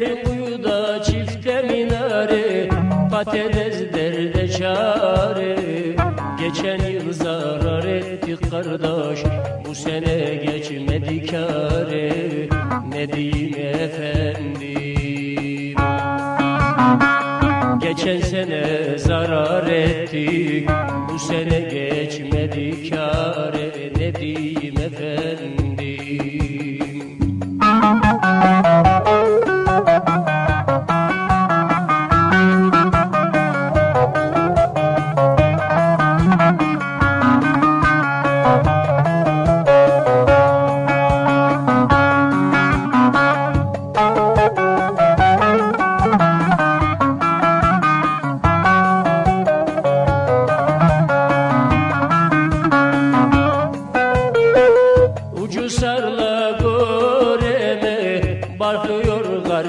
Deri kuyuda çifte minare Patates derde çare. Geçen yıl zarar etti kardeş Bu sene geçmedi kare. Ne diyeyim efendim? Geçen sene zarar ettik Bu sene geçmedi kare. Ne diyeyim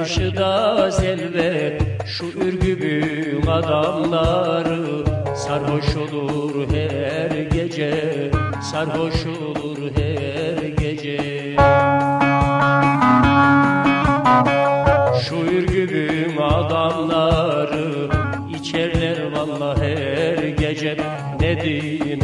karşıda zelve Şu ürgübün adamları Sarhoş olur her gece Sarhoş olur her gece. Şu ürgübün adamları içerler vallahi her gece. Ne diyeyim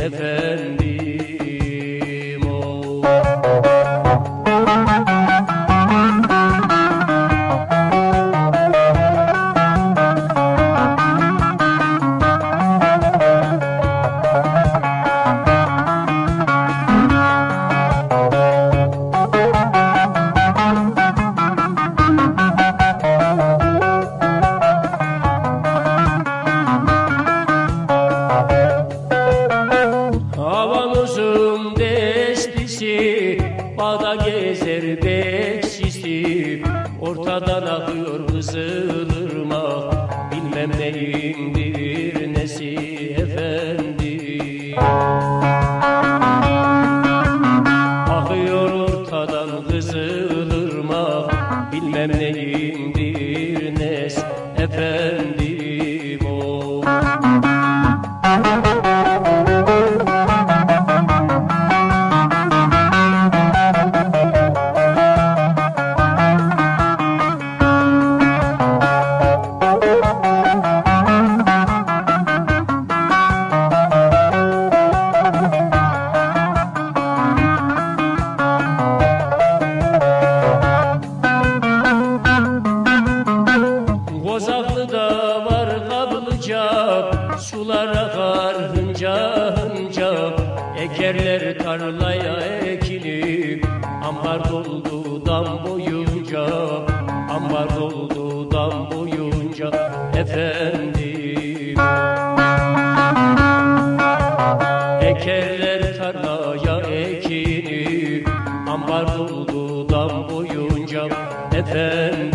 bekçisi Ortadan akıyor kızılırmak Bilmem neyin bir nesi efendi Akıyor ortadan kızılırmak Bilmem neyin bir nes efendim akar hınca hınca Ekerler tarlaya ekini Ambar doldu dam boyunca Ambar doldu dam boyunca Efendim. Ekerler tarlaya ekini Ambar doldu dam boyunca Efendim.